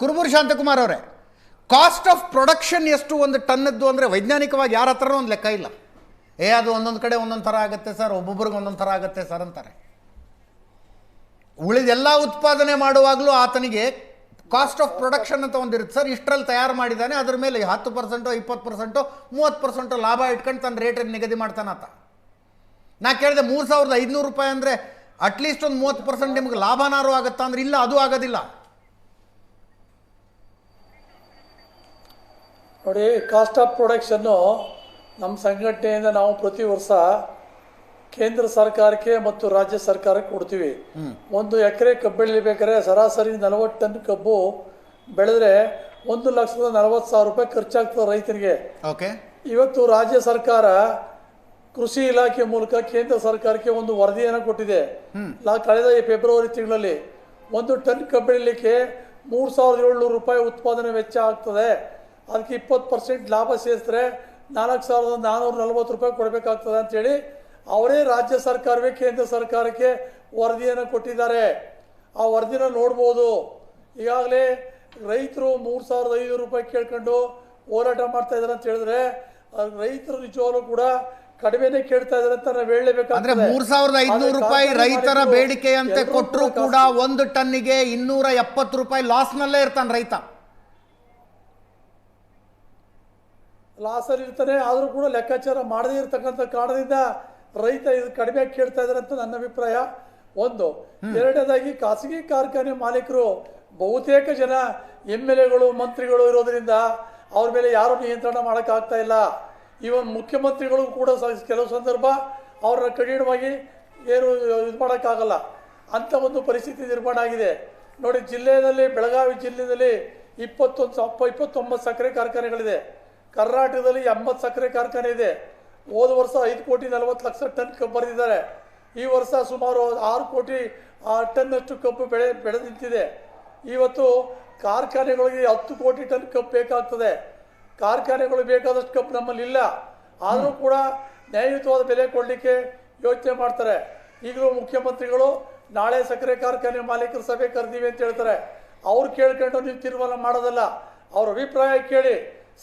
ಕುರುಬೂರು ಶಾಂತಕುಮಾರ್ ಅವರೇ cost of production ಎಷ್ಟು ಒಂದು ಟನ್ನದ್ದು ಅಂದರೆ ವೈಜ್ಞಾನಿಕವಾಗಿ ಯಾರ ಹತ್ರನೂ ಒಂದು ಲೆಕ್ಕ ಇಲ್ಲ. ಏ, ಅದು ಒಂದೊಂದು ಕಡೆ ಒಂದೊಂದು ಥರ ಆಗುತ್ತೆ ಸರ್, ಒಬ್ಬೊಬ್ರಿಗೆ ಒಂದೊಂದು ಥರ ಆಗುತ್ತೆ ಸರ್ ಅಂತಾರೆ. ಉಳಿದೆಲ್ಲ ಉತ್ಪಾದನೆ ಮಾಡುವಾಗಲೂ ಆತನಿಗೆ ಕಾಸ್ಟ್ ಆಫ್ ಪ್ರೊಡಕ್ಷನ್ ಅಂತ ಒಂದಿರುತ್ತೆ ಸರ್. ಇಷ್ಟರಲ್ಲಿ ತಯಾರು ಮಾಡಿದ್ದಾನೆ ಅದ್ರ ಮೇಲೆ ಹತ್ತು ಪರ್ಸೆಂಟೋ, ಇಪ್ಪತ್ತು ಪರ್ಸೆಂಟೋ, ಮೂವತ್ತು ಪರ್ಸೆಂಟೋ ಲಾಭ ಇಟ್ಕೊಂಡು ತನ್ನ ರೇಟನ್ನು ನಿಗದಿ ಮಾಡ್ತಾನೆ ಆತ. ನಾ ಕೇಳಿದೆ ಮೂರು ಸಾವಿರದ ಐದುನೂರು ರೂಪಾಯಿ ಅಂದರೆ ಅಟ್ಲೀಸ್ಟ್ ಒಂದು ಮೂವತ್ತು ಪರ್ಸೆಂಟ್ ನಿಮ್ಗೆ ಲಾಭನಾರು ಆಗುತ್ತಾ ಅಂದ್ರೆ ಇಲ್ಲ, ಅದು ಆಗೋದಿಲ್ಲ. ನೋಡಿ ಕಾಸ್ಟ್ ಆಫ್ ಪ್ರೊಡಕ್ಷನ್ನು ನಮ್ಮ ಸಂಘಟನೆಯಿಂದ ನಾವು ಪ್ರತಿ ವರ್ಷ ಕೇಂದ್ರ ಸರ್ಕಾರಕ್ಕೆ ಮತ್ತು ರಾಜ್ಯ ಸರ್ಕಾರಕ್ಕೆ ಕೊಡ್ತೀವಿ. ಒಂದು ಎಕರೆ ಕಬ್ಬು ಬೆಳಿಬೇಕಾದ್ರೆ ಸರಾಸರಿ ನಲವತ್ತು ಟನ್ ಕಬ್ಬು ಬೆಳೆದ್ರೆ ಒಂದು ಲಕ್ಷದ ನಲವತ್ತು ಸಾವಿರ ರೂಪಾಯಿ ಖರ್ಚಾಗ್ತದೆ ರೈತರಿಗೆ ಇವತ್ತು ರಾಜ್ಯ ಸರ್ಕಾರ ಕೃಷಿ ಇಲಾಖೆ ಮೂಲಕ ಕೇಂದ್ರ ಸರ್ಕಾರಕ್ಕೆ ಒಂದು ವರದಿಯನ್ನು ಕೊಟ್ಟಿದೆ. ಕಳೆದ ಈ ಫೆಬ್ರವರಿ ತಿಂಗಳಲ್ಲಿ ಒಂದು ಟನ್ ಕಬ್ಬು ಬೆಳಿಲಿಕ್ಕೆ ಮೂರು ಸಾವಿರದ ಏಳ್ನೂರು ರೂಪಾಯಿ ಉತ್ಪಾದನೆ ವೆಚ್ಚ ಆಗ್ತದೆ. ಅದಕ್ಕೆ ಇಪ್ಪತ್ತು ಪರ್ಸೆಂಟ್ ಲಾಭ ಸೇರಿಸಿದ್ರೆ ನಾಲ್ಕು ಸಾವಿರದ ನಾನ್ನೂರ ನಲ್ವತ್ತು ರೂಪಾಯಿ ಕೊಡಬೇಕಾಗ್ತದೆ ಅಂಥೇಳಿ ಅವರೇ ರಾಜ್ಯ ಸರ್ಕಾರವೇ ಕೇಂದ್ರ ಸರ್ಕಾರಕ್ಕೆ ವರದಿಯನ್ನು ಕೊಟ್ಟಿದ್ದಾರೆ. ಆ ವರದಿನ ನೋಡ್ಬೋದು. ಈಗಾಗಲೇ ರೈತರು ಮೂರು ಸಾವಿರದ ಐನೂರು ರೂಪಾಯಿ ಕೇಳ್ಕೊಂಡು ಹೋರಾಟ ಮಾಡ್ತಾ ಇದ್ದಾರೆ ಅಂತ ಹೇಳಿದ್ರೆ ರೈತರು ನಿಜವಾಗ್ಲೂ ಕೂಡ ಕಡಿಮೆನೇ ಕೇಳ್ತಾ ಇದ್ದಾರೆ ಅಂತ ನಾವು ಹೇಳಲೇಬೇಕಾಗ್ತದೆ. ಅಂದ್ರೆ ಮೂರ್ ಸಾವಿರದ ಐದುನೂರು ಆದ್ರೆ ರೂಪಾಯಿ ರೈತರ ಬೇಡಿಕೆಯಂತೆ ಕೊಟ್ಟರು ಕೂಡ ಕೂಡ ಒಂದು ಟನ್ನಿಗೆ ಇನ್ನೂರ ಎಪ್ಪತ್ತು ರೂಪಾಯಿ ಲಾಸ್ನಲ್ಲೇ ಇರ್ತಾನೆ ರೈತ. ಲಾಸಲ್ಲಿ ಇರ್ತಾನೆ ಆದರೂ ಕೂಡ ಲೆಕ್ಕಾಚಾರ ಮಾಡದೇ ಇರತಕ್ಕಂಥ ಕಾರಣದಿಂದ ರೈತ ಇದು ಕಡಿಮೆ ಕೇಳ್ತಾ ಇದ್ದಾರೆ ಅಂತ ನನ್ನ ಅಭಿಪ್ರಾಯ. ಒಂದು ಎರಡನೇದಾಗಿ ಖಾಸಗಿ ಕಾರ್ಖಾನೆ ಮಾಲೀಕರು ಬಹುತೇಕ ಜನ ಎಂ ಎಲ್ ಎಗಳು ಮಂತ್ರಿಗಳು ಇರೋದರಿಂದ ಅವ್ರ ಮೇಲೆ ಯಾರು ನಿಯಂತ್ರಣ ಮಾಡೋಕ್ಕಾಗ್ತಾ ಇಲ್ಲ. ಇವನ್ ಮುಖ್ಯಮಂತ್ರಿಗಳು ಕೂಡ ಕೆಲವು ಸಂದರ್ಭ ಅವ್ರನ್ನ ಕಠಿಣವಾಗಿ ಏನು ಇದು ಮಾಡೋಕ್ಕಾಗಲ್ಲ ಅಂಥ ಒಂದು ಪರಿಸ್ಥಿತಿ ನಿರ್ಮಾಣ ಆಗಿದೆ. ನೋಡಿ ಜಿಲ್ಲೆಯಲ್ಲಿ ಬೆಳಗಾವಿ ಜಿಲ್ಲೆಯಲ್ಲಿ ಇಪ್ಪತ್ತೊಂದು ಸಪ್ಪ ಇಪ್ಪತ್ತೊಂಬತ್ತು ಸಕ್ಕರೆ ಕಾರ್ಖಾನೆಗಳಿದೆ. ಕರ್ನಾಟಕದಲ್ಲಿ ಎಂಬತ್ತು ಸಕ್ಕರೆ ಕಾರ್ಖಾನೆ ಇದೆ. ಹೋದ ವರ್ಷ ಐದು ಕೋಟಿ ನಲವತ್ತು ಲಕ್ಷ ಟನ್ ಕಬ್ಬು ಬರೆದಿದ್ದಾರೆ. ಈ ವರ್ಷ ಸುಮಾರು ಆರು ಕೋಟಿ ಟನ್ನಷ್ಟು ಕಬ್ಬು ಬೆಳೆ, ಬೆಳೆದು ನಿಂತಿದೆ. ಇವತ್ತು ಕಾರ್ಖಾನೆಗಳಿಗೆ ಹತ್ತು ಕೋಟಿ ಟನ್ ಕಬ್ಬು ಬೇಕಾಗ್ತದೆ. ಕಾರ್ಖಾನೆಗಳು ಬೇಕಾದಷ್ಟು ಕಬ್ಬು ನಮ್ಮಲ್ಲಿ ಇಲ್ಲ. ಆದರೂ ಕೂಡ ನ್ಯಾಯಯುತವಾದ ಬೆಲೆ ಕೊಡಲಿಕ್ಕೆ ಯೋಚನೆ ಮಾಡ್ತಾರೆ. ಈಗಲೂ ಮುಖ್ಯಮಂತ್ರಿಗಳು ನಾಳೆ ಸಕ್ಕರೆ ಕಾರ್ಖಾನೆ ಮಾಲೀಕರ ಸಭೆ ಕರೆದೀವಿ ಅಂತ ಹೇಳ್ತಾರೆ. ಅವ್ರು ಕೇಳ್ಕೊಂಡು ನೀವು ತೀರ್ಮಾನ ಮಾಡೋದಲ್ಲ. ಅವ್ರ ಅಭಿಪ್ರಾಯ ಕೇಳಿ.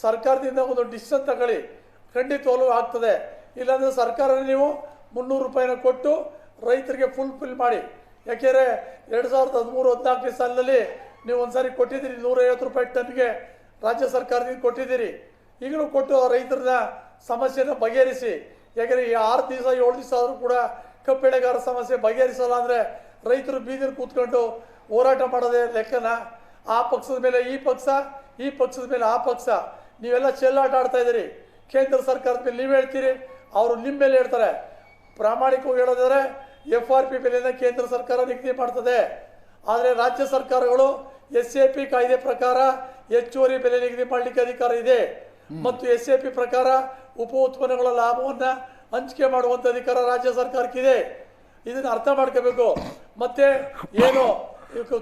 ಸರ್ಕಾರದಿಂದ ಒಂದು ಡಿಸಿಷನ್ ತಗೊಳ್ಳಿ. ಖಂಡಿತವಾಗ್ಲೂ ಆಗ್ತದೆ. ಇಲ್ಲಾಂದರೆ ಸರ್ಕಾರ ನೀವು ಮುನ್ನೂರು ರೂಪಾಯಿನ ಕೊಟ್ಟು ರೈತರಿಗೆ ಫುಲ್ ಫಿಲ್ ಮಾಡಿ. ಯಾಕೆಂದರೆ ಎರಡು ಸಾವಿರದ ಹದಿಮೂರು ಹದಿನಾಲ್ಕನೇ ಸಾಲಿನಲ್ಲಿ ನೀವು ಒಂದ್ಸಾರಿ ಕೊಟ್ಟಿದ್ದೀರಿ, ನೂರೈವತ್ತು ರೂಪಾಯಿ ಟನ್ಗೆ ರಾಜ್ಯ ಸರ್ಕಾರದಿಂದ ಕೊಟ್ಟಿದ್ದೀರಿ. ಈಗಲೂ ಕೊಟ್ಟು ಆ ರೈತರನ್ನ ಸಮಸ್ಯೆನ ಬಗೆಹರಿಸಿ. ಯಾಕೆಂದರೆ ಈ ಆರು ದಿವಸ, ಏಳು ದಿವಸ ಆದರೂ ಕೂಡ ಕಬ್ಬು ಬೆಳೆಗಾರ ಸಮಸ್ಯೆ ಬಗೆಹರಿಸಲ್ಲ ಅಂದರೆ ರೈತರು ಬೀದಿರು ಕೂತ್ಕೊಂಡು ಹೋರಾಟ ಮಾಡೋದೇ ಲೆಕ್ಕನ? ಆ ಪಕ್ಷದ ಮೇಲೆ ಈ ಪಕ್ಷ, ಈ ಪಕ್ಷದ ಮೇಲೆ ಆ ಪಕ್ಷ. ನೀವೆಲ್ಲ ಚೆಲ್ಲಾಟ ಆಡ್ತಾ ಇದ್ದೀರಿ. ಕೇಂದ್ರ ಸರ್ಕಾರದ ಮೇಲೆ ನೀವು ಹೇಳ್ತೀರಿ. ಅವರು ನಿಮ್ಮ ಮೇಲೆ ಹೇಳ್ತಾರೆ. ಪ್ರಾಮಾಣಿಕವಾಗಿ ಹೇಳೋದಾದರೆ ಎಫ್ ಆರ್ ಪಿ ಬೆಲೆನ ಕೇಂದ್ರ ಸರ್ಕಾರ ನಿಗದಿ ಮಾಡ್ತದೆ. ಆದರೆ ರಾಜ್ಯ ಸರ್ಕಾರಗಳು ಎಸ್ ಎ ಪಿ ಕಾಯ್ದೆ ಪ್ರಕಾರ ಹೆಚ್ಚುವರಿ ಬೆಲೆ ನಿಗದಿ ಮಾಡಲಿಕ್ಕೆ ಅಧಿಕಾರ ಇದೆ. ಮತ್ತು ಎಸ್ ಎ ಪಿ ಪ್ರಕಾರ ಉಪ ಉತ್ಪನ್ನಗಳ ಲಾಭವನ್ನು ಹಂಚಿಕೆ ಮಾಡುವಂಥ ಅಧಿಕಾರ ರಾಜ್ಯ ಸರ್ಕಾರಕ್ಕಿದೆ ಇದನ್ನು ಅರ್ಥ ಮಾಡ್ಕೋಬೇಕು. ಮತ್ತೆ ಏನು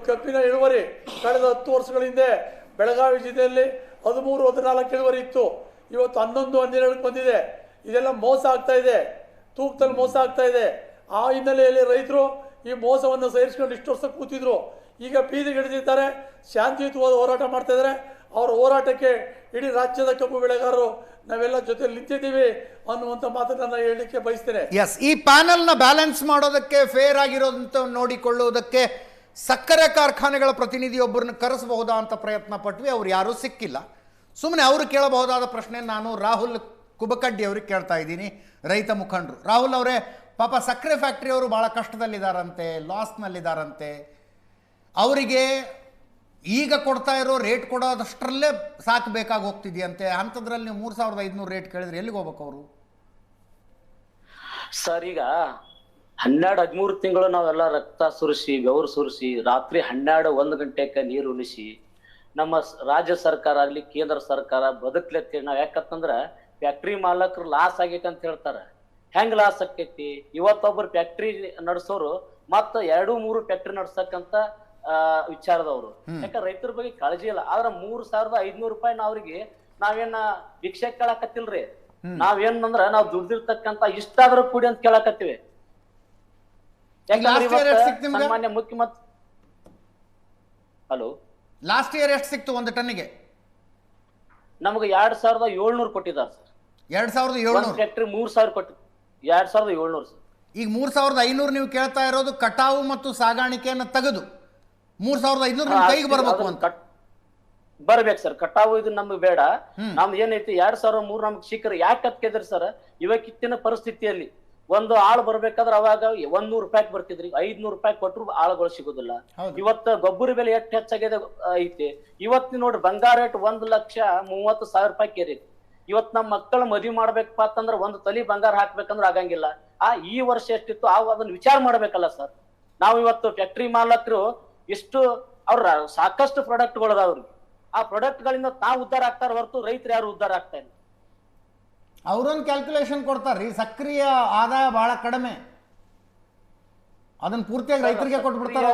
ಕಬ್ಬಿನ ಇಳುವರಿ ಕಳೆದ ಹತ್ತು ವರ್ಷಗಳ ಹಿಂದೆ ಬೆಳಗಾವಿ ಜಿಲ್ಲೆಯಲ್ಲಿ ಹದಿಮೂರು, ಹದಿನಾಲ್ಕು ಇಳುವರಿ ಇತ್ತು. ಇವತ್ತು ಹನ್ನೊಂದು ಹನ್ನೆರಡಕ್ಕೆ ಬಂದಿದೆ. ಇದೆಲ್ಲ ಮೋಸ ಆಗ್ತಾ ಇದೆ. ತೂಕದಲ್ಲಿ ಮೋಸ ಆಗ್ತಾ ಇದೆ. ಆ ಹಿನ್ನೆಲೆಯಲ್ಲಿ ರೈತರು ಈ ಮೋಸವನ್ನು ಸೇರಿಸ್ಕೊಂಡು ಇಷ್ಟು ವರ್ಷ ಕೂತಿದ್ರು. ಈಗ ಬೀದಿಗಿಳಿದಿದ್ದಾರೆ ಶಾಂತಿಯುತವಾದ ಹೋರಾಟ ಮಾಡ್ತಾ ಇದ್ದಾರೆ. ಅವರ ಹೋರಾಟಕ್ಕೆ ಇಡೀ ರಾಜ್ಯದ ಕಬ್ಬು ಬೆಳೆಗಾರರು ನಾವೆಲ್ಲ ಜೊತೆ ನಿಂತಿದ್ದೀವಿ ಅನ್ನುವಂಥ ಮಾತನ್ನು ನಾನು ಹೇಳಲಿಕ್ಕೆ ಬಯಸ್ತೇನೆ. ಎಸ್ ಈ ಪ್ಯಾನಲ್ನ ಬ್ಯಾಲೆನ್ಸ್ ಮಾಡೋದಕ್ಕೆ ಫೇರ್ ಆಗಿರೋದಂತ ನೋಡಿಕೊಳ್ಳುವುದಕ್ಕೆ ಸಕ್ಕರೆ ಕಾರ್ಖಾನೆಗಳ ಪ್ರತಿನಿಧಿಯೊಬ್ಬರನ್ನ ಕರೆಸಬಹುದಾ ಅಂತ ಪ್ರಯತ್ನ ಪಟ್ವಿ, ಅವ್ರು ಯಾರೂ ಸಿಕ್ಕಿಲ್ಲ. ಸುಮ್ಮನೆ ಅವರು ಕೇಳಬಹುದಾದ ಪ್ರಶ್ನೆ ನಾನು ರಾಹುಲ್ ಕುಬಕಡ್ಡಿ ಅವ್ರಿಗೆ ಕೇಳ್ತಾ ಇದ್ದೀನಿ, ರೈತ ಮುಖಂಡರು. ರಾಹುಲ್ ಅವರೇ, ಪಾಪ ಸಕ್ಕರೆ ಫ್ಯಾಕ್ಟ್ರಿಯವರು ಭಾಳ ಕಷ್ಟದಲ್ಲಿದ್ದಾರಂತೆ ಲಾಸ್ನಲ್ಲಿದ್ದಾರಂತೆ ಅವರಿಗೆ ಈಗ ಕೊಡ್ತಾ ಇರೋ ರೇಟ್ ಕೊಡೋದಷ್ಟರಲ್ಲೇ ಸಾಕು ಬೇಕಾಗಿ ಹೋಗ್ತಿದೆಯಂತೆ. ಅಂಥದ್ರಲ್ಲಿ ನೀವು ಮೂರು ಸಾವಿರದ ಐದುನೂರು ರೇಟ್ ಕೇಳಿದ್ರೆ ಎಲ್ಲಿಗೆ ಹೋಗ್ಬೇಕು ಅವರು? ಸರ್, ಈಗ ಹನ್ನೆರಡು ಹದಿಮೂರು ತಿಂಗಳು ನಾವೆಲ್ಲ ರಕ್ತ ಸುರಿಸಿ ಬೆವರು ಸುರಿಸಿ ರಾತ್ರಿ ಹನ್ನೆರಡು ಒಂದು ಗಂಟೆಗೆ ನೀರು ಉಳಿಸಿ ನಮ್ಮ ರಾಜ್ಯ ಸರ್ಕಾರ ಆಗ್ಲಿ ಕೇಂದ್ರ ಸರ್ಕಾರ ಬದುಕ್ಲತ್ತಿ ನಾವು ಯಾಕಂತಂದ್ರ ಫ್ಯಾಕ್ಟ್ರಿ ಮಾಲಕರು ಲಾಸ್ ಆಗೈತೆ ಅಂತ ಹೇಳ್ತಾರೆ. ಹೆಂಗ್ ಲಾಸ್ ಆಕೈತಿ ಇವತ್ತೊಬ್ರು ಫ್ಯಾಕ್ಟ್ರಿ ನಡ್ಸೋರು ಮತ್ತ ಎರಡು ಮೂರು ಫ್ಯಾಕ್ಟ್ರಿ ನಡ್ಸಕ್ಕಂತ ಆ ವಿಚಾರದವ್ರು. ಯಾಕ ರೈತರ ಬಗ್ಗೆ ಕಾಳಜಿ ಇಲ್ಲ. ಆದ್ರ ಮೂರ್ ಸಾವಿರದ ಐದ್ನೂರು ರೂಪಾಯಿ ಅವ್ರಿಗೆ ನಾವೇನ ಭಿಕ್ಷೆ ಕೇಳಾಕತ್ತಿಲ್ರಿ? ನಾವೇನಂದ್ರ ನಾವ್ ದುಡ್ದಿರ್ತಕ್ಕಂತ ಇಷ್ಟಾದ್ರೂ ಕೂಡಿ ಅಂತ ಕೇಳಾಕತ್ತೀವಿ. ಸನ್ಮಾನ್ಯ ಮುಖ್ಯಮಂತ್ರಿ ಹಲೋ ಲಾಸ್ಟ್ ಇಯರ್ ಎಷ್ಟು ಸಿಕ್ತು ಒಂದು ಟನ್ನಿಗೆ? ನಮಗೆ ಎರಡ್ ಸಾವಿರದ ಏಳ್ನೂರು ಕೊಟ್ಟಿದ್ದಾರೆ ಸರ್. ಎರಡ್ ಸಾವಿರದ ಏಳ್ನೂರು? ಫ್ಯಾಕ್ಟ್ರಿ ಮೂರ್ ಸಾವಿರ ಕೊಟ್ಟು ಎರಡ್ ಸಾವಿರದ ಏಳ್ನೂರು ಸರ್. ಈಗ ಮೂರು ಸಾವಿರದ ಐನೂರು ನೀವು ಕೇಳ್ತಾ ಇರೋದು ಕಟಾವು ಮತ್ತು ಸಾಗಾಣಿಕೆಯನ್ನು ತೆಗೆದು. ಮೂರ್ ಸಾವಿರದ ಐನೂರು ಕೈಗೆ ಬರಬೇಕು ಅಂತ. ಬರ್ಬೇಕು ಸರ್. ಕಟಾವು ಇದು ನಮ್ಗೆ ಬೇಡ. ನಮ್ದು ಏನೈತಿ ಎರಡ್ ಸಾವಿರದ ಮೂರ್ ನಮ್ಗೆ ಶಿಖರ ಯಾಕೆ ಕತ್ಕೆದ್ರಿ ಸರ್? ಇವತ್ತಿನ ಪರಿಸ್ಥಿತಿಯಲ್ಲಿ. ಒಂದು ಆಳು ಬರ್ಬೇಕಾದ್ರೆ ಅವಾಗ ಒಂದ್ ನೂರು ರೂಪಾಯಿ ಬರ್ತಿದ್ರಿ ಐದ್ನೂರು ರೂಪಾಯಿ ಕೊಟ್ಟರು ಆಳುಗಳು ಸಿಗುದಿಲ್ಲ. ಇವತ್ತು ಗೊಬ್ಬರ ಬೆಲೆ ಎಷ್ಟು ಹೆಚ್ಚಾಗಿದೆ ಐತಿ. ಇವತ್ತು ನೋಡ್ರಿ ಬಂಗಾರ ರೇಟ್ ಒಂದ್ ಲಕ್ಷ ಮೂವತ್ತು ಸಾವಿರ ರೂಪಾಯಿ ಕೇರಿ. ಇವತ್ ನಮ್ಮ ಮಕ್ಕಳ ಮದ್ವಿ ಮಾಡ್ಬೇಕಪ್ಪ ಅಂತಂದ್ರ ಒಂದ್ ತಲಿ ಬಂಗಾರ ಹಾಕ್ಬೇಕಂದ್ರ ಆಗಂಗಿಲ್ಲ. ಆ ಈ ವರ್ಷ ಎಷ್ಟಿತ್ತು ಆ ಅದನ್ನ ವಿಚಾರ ಮಾಡ್ಬೇಕಲ್ಲ ಸರ್. ನಾವು ಇವತ್ತು ಫ್ಯಾಕ್ಟ್ರಿ ಮಾಲಕರು ಎಷ್ಟು ಅವ್ರ ಸಾಕಷ್ಟು ಪ್ರಾಡಕ್ಟ್ಗಳು ಅದಾವ್ರಿ. ಆ ಪ್ರಾಡಕ್ಟ್ ಗಳಿಂದ ತಾವು ಉದ್ಧಾರ ಆಗ್ತಾರ ಹೊರತು ರೈತರು ಯಾರು ಉದ್ಧಾರ ಆಗ್ತಾ ಇಲ್ಲ. ಅವರೊಂದು ಕ್ಯಾಲ್ಕುಲೇಷನ್ ಕೊಡ್ತಾರ್ರಿ. ಸಕ್ರಿಯ ಆದಾಯ ಬಹಳ ಕಡಿಮೆ. ಅದನ್ನ ಪೂರ್ತಿಯಾಗಿ ರೈತರಿಗೆ ಕೊಟ್ಬಿಡ್ತಾರ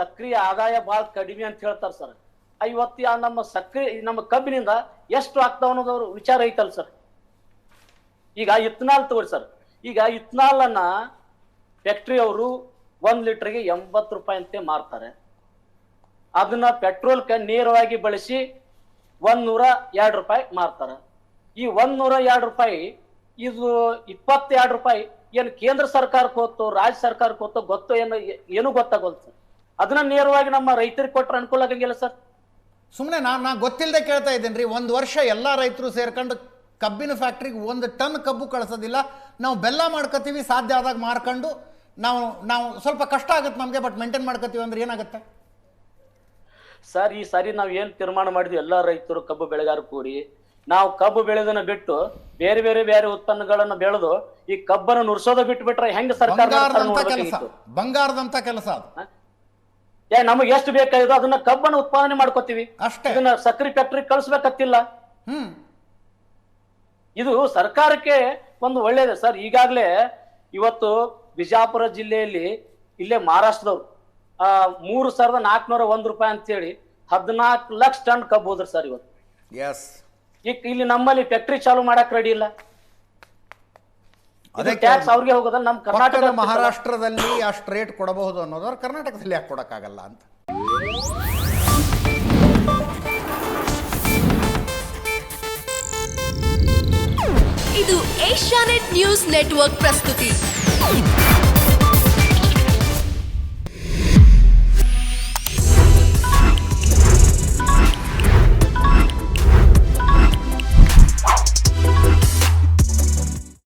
ಸಕ್ರಿಯ ಆದಾಯ ಬಹಳ ಕಡಿಮೆ ಅಂತ ಹೇಳ್ತಾರ ಸರ್. ಇವತ್ತು ಆ ನಮ್ಮ ಸಕ್ರಿ ನಮ್ಮ ಕಬ್ಬಿನಿಂದ ಎಷ್ಟು ಆಗ್ತಾವ ಅನ್ನೋದವ್ರು ವಿಚಾರ ಐತಲ್ ಸರ್. ಈಗ ಇತ್ನಾಲ್ ತಗೊಳ್ಳಿ ಸರ್. ಈಗ ಇತ್ನಾಲ್ ಅನ್ನ ಫ್ಯಾಕ್ಟ್ರಿ ಅವರು ಒಂದ್ ಲೀಟರ್ಗೆ ಎಂಬತ್ತು ರೂಪಾಯಿ ಅಂತೆ ಮಾರ್ತಾರೆ. ಅದನ್ನ ಪೆಟ್ರೋಲ್ ನೇರವಾಗಿ ಬಳಸಿ ಒಂದ್ ನೂರ ಎರಡು ರೂಪಾಯಿ ಮಾರ್ತಾರ. ಈ ಒಂದ್ ನೂರ ಎರಡು ರೂಪಾಯಿ, ಇದು ಇಪ್ಪತ್ತೆರಡು ರೂಪಾಯಿ ಏನು ಕೇಂದ್ರ ಸರ್ಕಾರಕ್ಕೆ ಕೊತ್ತು ರಾಜ್ಯ ಸರ್ಕಾರಕ್ಕೆ ಹೋತೋ ಗೊತ್ತೋ ಏನು ಏನು ಗೊತ್ತಾಗೋಲ್ಲ ಸರ್. ಅದನ್ನ ನೇರವಾಗಿ ನಮ್ಮ ರೈತರಿಗೆ ಕೊಟ್ಟರೆ ಅನುಕೂಲ ಆಗಂಗಿಲ್ಲ ಸರ್. ಸುಮ್ಮನೆ ನಾನು ನಾ ಗೊತ್ತಿಲ್ಲದೆ ಕೇಳ್ತಾ ಇದ್ದೇನೆ ರೀ ಒಂದು ವರ್ಷ ಎಲ್ಲ ರೈತರು ಸೇರ್ಕೊಂಡು ಕಬ್ಬಿನ ಫ್ಯಾಕ್ಟ್ರಿಗೆ ಒಂದು ಟನ್ ಕಬ್ಬು ಕಳಿಸೋದಿಲ್ಲ. ನಾವು ಬೆಲ್ಲ ಮಾಡ್ಕೋತೀವಿ, ಸಾಧ್ಯ ಆದಾಗ ಮಾರ್ಕೊಂಡು, ನಾವು ನಾವು ಸ್ವಲ್ಪ ಕಷ್ಟ ಆಗುತ್ತೆ ನಮಗೆ ಬಟ್ ಮೇಂಟೈನ್ ಮಾಡ್ಕೋತೀವಿ ಅಂದ್ರೆ ಏನಾಗುತ್ತೆ? ಸರ್ ಈ ಸಾರಿ ನಾವು ಏನ್ ತೀರ್ಮಾನ ಮಾಡಿದ್ವಿ ಎಲ್ಲಾ ರೈತರು ಕಬ್ಬು ಬೆಳೆಗಾರ ಕೂಡಿ ನಾವು ಕಬ್ಬು ಬೆಳೆದನ್ನ ಬಿಟ್ಟು ಬೇರೆ ಬೇರೆ ಬೇರೆ ಉತ್ಪನ್ನಗಳನ್ನ ಬೆಳೆದು ಈ ಕಬ್ಬನ್ನು ನುರ್ಸೋದ ಬಿಟ್ಟು ಬಿಟ್ರೆ ಹೆಂಗ ಸರ್ಕಾರ ಬಂಗಾರದಂತ ಕೆಲಸ. ಏ ನಮಗೆ ಎಷ್ಟು ಬೇಕಾಗಿದೋ ಅದನ್ನ ಕಬ್ಬನ್ನು ಉತ್ಪಾದನೆ ಮಾಡ್ಕೋತೀವಿ. ಅಷ್ಟೇ. ಇದನ್ನ ಸಕ್ರಿ ಫ್ಯಾಕ್ಟ್ರಿ ಕಳಿಸ್ಬೇಕತ್ತಿಲ್ಲ. ಹ್ಮ್. ಇದು ಸರ್ಕಾರಕ್ಕೆ ಒಂದು ಒಳ್ಳೇದೇ. ಸರ್ ಈಗಾಗಲೇ ಇವತ್ತು ಬಿಜಾಪುರ ಜಿಲ್ಲೆಯಲ್ಲಿ ಇಲ್ಲೇ ಮಹಾರಾಷ್ಟ್ರದವ್ರು ಮೂರು ಸಾವಿರದ ನಾಲ್ಕುನೂರ ಒಂದು ರೂಪಾಯಿ ಅಂತೇಳಿ ಹದಿನಾಲ್ಕು ಲಕ್ಷ ಟನ್ ಕಬ್ಬು ಹೋದ್ರಿ ಸರ್ ಇವತ್ತು. ಎಸ್ ಈಗ ಇಲ್ಲಿ ನಮ್ಮಲ್ಲಿ ಫ್ಯಾಕ್ಟ್ರಿ ಚಾಲು ಮಾಡಕ್ ರೆಡಿ ಇಲ್ಲ. ಅದೇ ಟ್ಯಾಕ್ಸ್ ಅವ್ರಿಗೆ ಹೋಗೋದಲ್ಲ ನಮ್ಮ ಕರ್ನಾಟಕ ಮಹಾರಾಷ್ಟ್ರದಲ್ಲಿ ಅಷ್ಟು ರೇಟ್ ಕೊಡಬಹುದು ಅನ್ನೋದವ್ರು ಕರ್ನಾಟಕದಲ್ಲಿ ಯಾಕೆ ಕೊಡೋಕ್ಕಾಗಲ್ಲ ಅಂತ. ಇದು ಏಷ್ಯಾನೆಟ್ ನ್ಯೂಸ್ ನೆಟ್ವರ್ಕ್ ಪ್ರಸ್ತುತಿ.